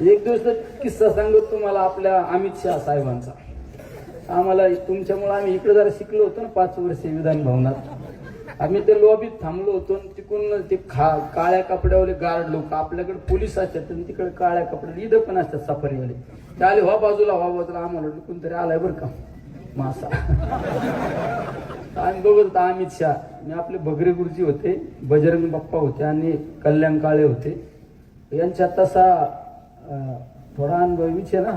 एक दिवस तर किस्सा सांगत तुम्हाला आपल्या अमित शहा साहेबांचा. आम्हाला तुमच्यामुळे आम्ही इकडे जरा शिकलो होतो ना पाच वर्षे विधान भवनात. आम्ही ते लॉबीत थांबलो होतो आणि तिकडून ते खा काळ्या कपड्यावाले गार्ड लोक आपल्याकडे पोलीस असतात आणि तिकडे काळ्या कपड्या इथं पण असतात सफारीवाले. ते आले व्हा बाजूला व्हा बाजूला आम्हाला वाटलं कोणतरी आलाय बरं का? मासा. आम्ही बघत होता अमित शहा. मी आपले भगरे गुरुजी होते बजरंग बाप्पा होते आणि कल्याण काळे होते. यांच्या तसा थोडा अनुभव आहे ना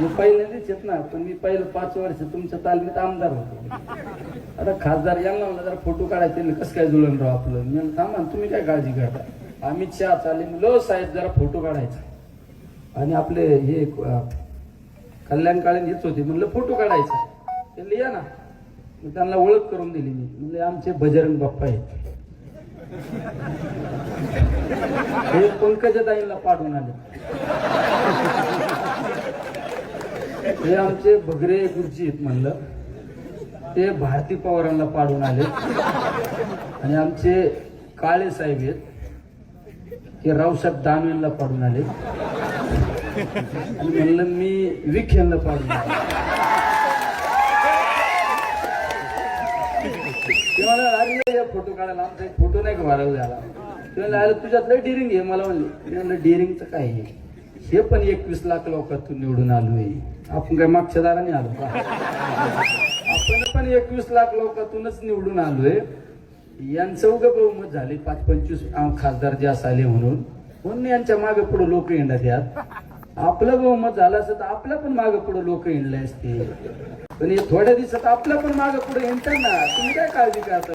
मी पहिल्यांदाच येत ना पण मी पहिलं पाच वर्ष तुमच्या तालमीत आमदार होतो. आता खासदार यांना म्हणलं जरा फोटो काढायचे कसं काय जुळून राव आपलं? मी थांबा तुम्ही काय काळजी करता? अमित चहा चाले लो हो साहेब जरा फोटो काढायचा. आणि आपले हे अं, कल्याण काळे येत होते. म्हणलं फोटो काढायचा. त्यांना या ना. मी त्यांना ओळख करून दिली मी. म्हणजे आमचे बजरंग बाप्पा आहेत. हे पंकजा ताईंना पाडून आले. हे आमचे भगरे गुरुजी आहेत म्हणलं. ते भारती पवारांना पाडून आले. आणि आमचे काळे साहेब आहेत. ते रावसाहेब दानवेंना पाडून आले. आणि म्हणलं मी विख यांना पाडून आले ते मला अरे या फोटो काढायला. आमचा एक फोटो नाही का व्हायरल झाला? म्हणले, तुझ्यात लय डिरिंग आहे मला म्हणले. म्हणलं डिरिंगचं काय आहे? हे पण एकवीस लाख लोकातून निवडून आलोय. आपण काय मागच्या दाराने आलो का? आपण पण एकवीस लाख लोकातूनच निवडून आलोय. यांचं उग बहुमत झाले पाच पंचवीस खासदार जे असाले म्हणून. म्हणून यांच्या मागे पुढे लोक येणार यात आपलं बहुमत झालं असतं तर आपल्या पण मागे पुढे लोक येणले असते. पण हे थोड्या दिवसात आपल्या पण मागे पुढे येणार ना. तुम्ही काय काळजी करता?